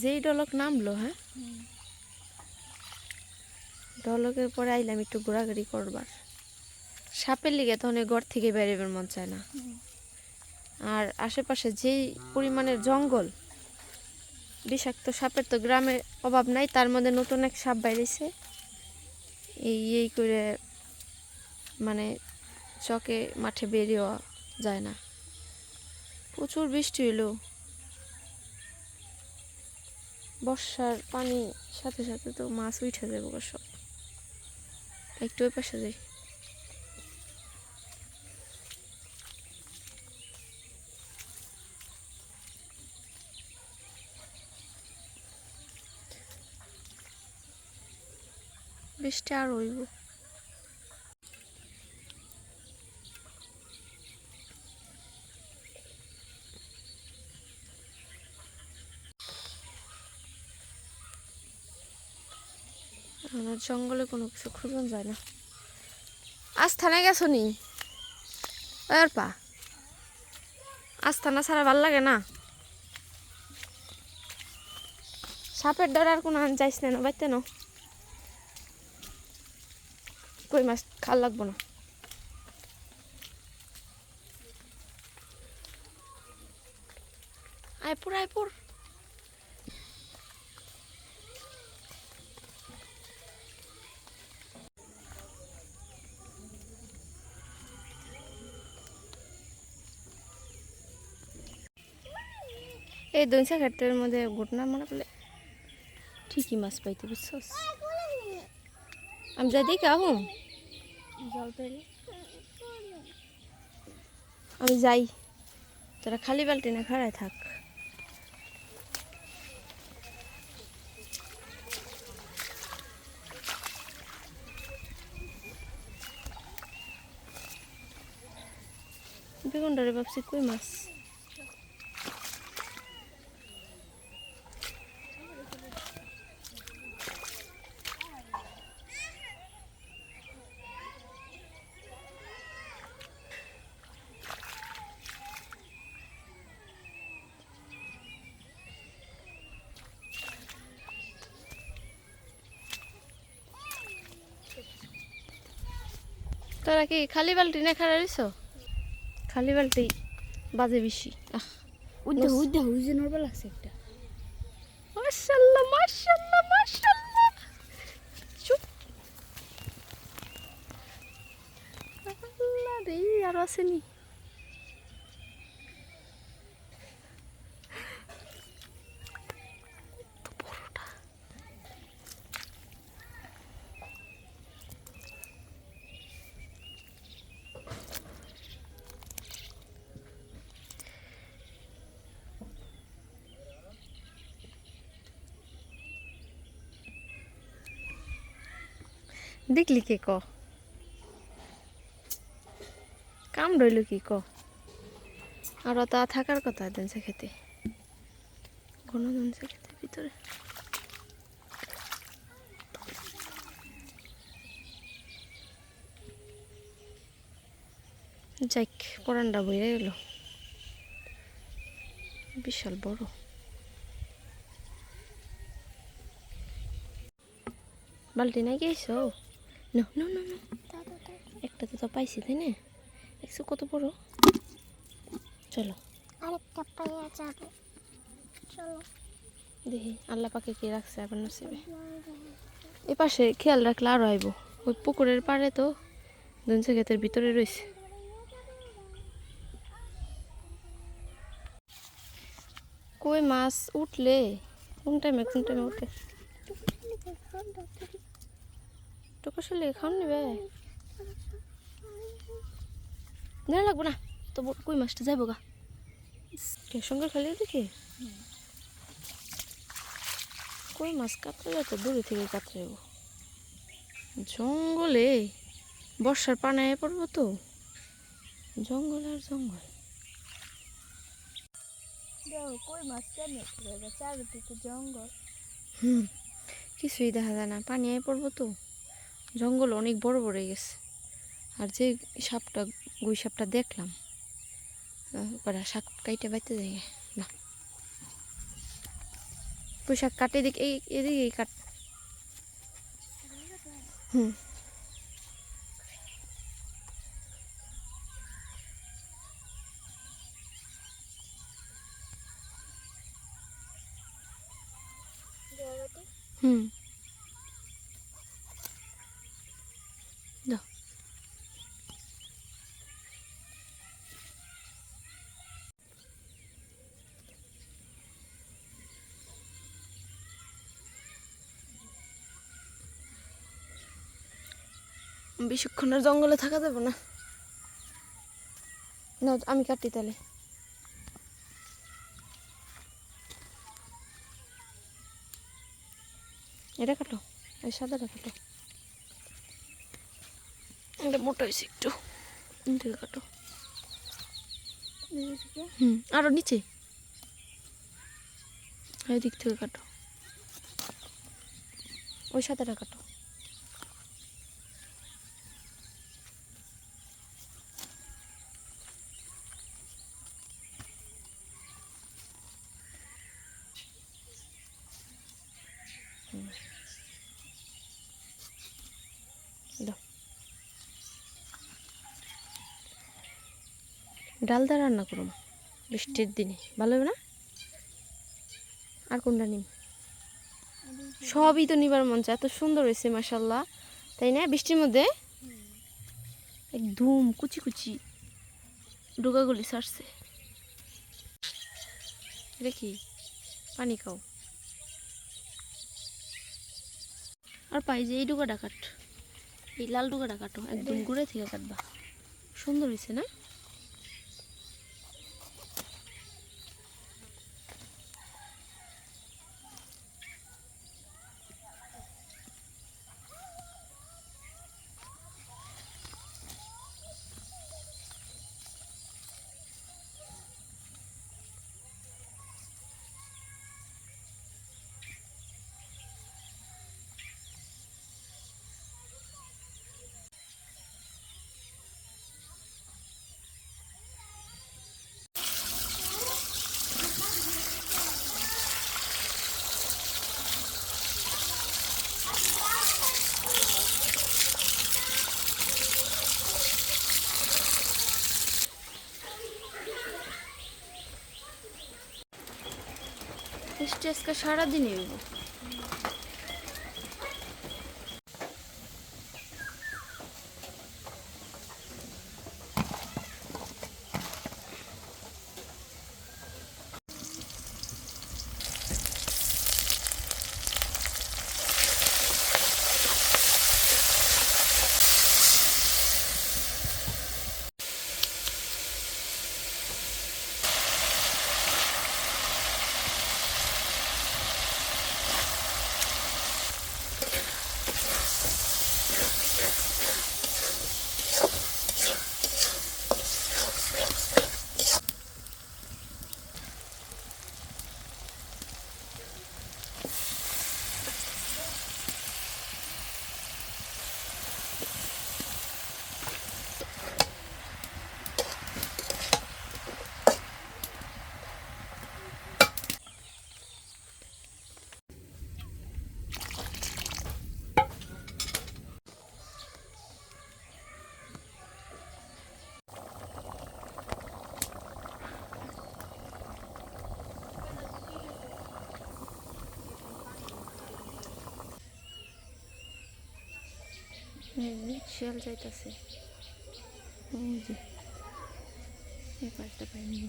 যেই ডলক নামলো হ্যাঁ? ডলকের পরে আইলাম একটু ঘোরাঘুরি করবার। সাপের লিগে তখন ঘর থেকে বেরোবার মন চায় না। আর আশেপাশে যেই পরিমাণের জঙ্গল, বিষাক্ত সাপের তো গ্রামে অভাব নাই, তার মধ্যে নতুন এক সাপ বাইরেছে। এই এই করে মানে চকে মাঠে বেরিয়ে যায় না। প্রচুর বৃষ্টি হইল। বর্ষার পানি সাথে সাথে তো মাছ উঠে যাবে সব একটু ওই পাশে যাই। বৃষ্টি আর হইব। আমার জঙ্গলে কোনো কিছু খুঁজন যায় না। আজ থানায় গেছো নি? আর পা। আজ থানা ছাড়া ভালো লাগে না। সাপের ডর আর কোনো আন যাইস না বাইতে না কই মাছ খাল লাগবো না। আয় পুর এই দইসা ঘাটের মধ্যে ঘটনা মনে করলে ঠিকই মাছ পাইতে বুঝছস? আমি যাই দেখি জল আমি যাই। তোরা খালি বালতি না খাড়ায় থাক। বেগুনটারে ভাবছি কই মাছ? তোরা কি খালি বালতি না খারা রইছ? খালি বালতি বাজে বেশি। আহ উদ্দে উদ্দে হুইজে নড়বা লাগছে একটা। মাশাল্লাহ মাশাল্লাহ মাশাল্লাহ। চুপ। আল্লাহ রে আর আসেনি দেখলি কে ক? কাম রইল কি ক? আর তা থাকার কথা দেনছে খেতে ঘন দেনছে খেতে ভিতরে। যাইক, পরানটা বইরে গেল। বিশাল বড়। বাল্টি নাই গেছো নো নো নো নো একটা তো তো পাইছি তাই না? দেখছ কত বড়? চলো। আরেকটা পাইয়া যাবে। চলো। দেখি আল্লাহ পাকে কি রাখছে আবার নসিবে। এই পাশে খেয়াল রাখলে আরও আইব। ওই পুকুরের পাড়ে তো ধনসে ক্ষেতের ভিতরে রয়েছে কই মাছ উঠলে? কোন টাইমে কোন টাইমে উঠে? টুকু শুলে খাওয়ান নিবে? না লাগবো না। তো কই মাছটা যাইব গা? সঙ্গে খালি দেখি? কই মাছ কাটলে তো দূরে থেকে কাটলে জঙ্গলে? বর্ষার পানায় পড়ব তো। জঙ্গল আর জঙ্গল। কই মাছ চারিদিকে জঙ্গল। হুম কিছুই দেখা যায় না পানি আয় পড়ব তো। জঙ্গল অনেক বড় বড় হয়ে গেছে। আর যে সাপটা, গুই সাপটা দেখলাম ওরা শাক কাইটে বাইতে যাই না। পুঁই শাক কাটে দিক এই এদিকে কাট। হুম। হুম। বেশিক্ষণ আর জঙ্গলে থাকা যাবে না। না আমি কাটি তাহলে। এটা কাটো, এই সাদাটা কাটো। এটা মোটা হয়েছে একটু। এটা কাটো। হুম, আরও নিচে। দিক থেকে কাটো। ওই সাদাটা কাটো। ডাল দা রান্না করুম বৃষ্টির দিনে। ভালো হবে না? আর কোনটা নিম? সবই তো নিবার মন চায়, এত সুন্দর হয়েছে মাসাল্লাহ তাই না, বৃষ্টির মধ্যে? একদম কুচি কুচি ডোকাগুলি ছাড়ছে দেখি পানি খাও। আর পাই যে এই ডুগাটা কাট এই লাল ডুগাটা কাটো একদম ঘুরে থেকে কাটবা। সুন্দর হয়েছে না? বৃষ্টি আজকে সারাদিনই শিয়াল যাইতাছে। এই যে। এই পাশটা পাইনি।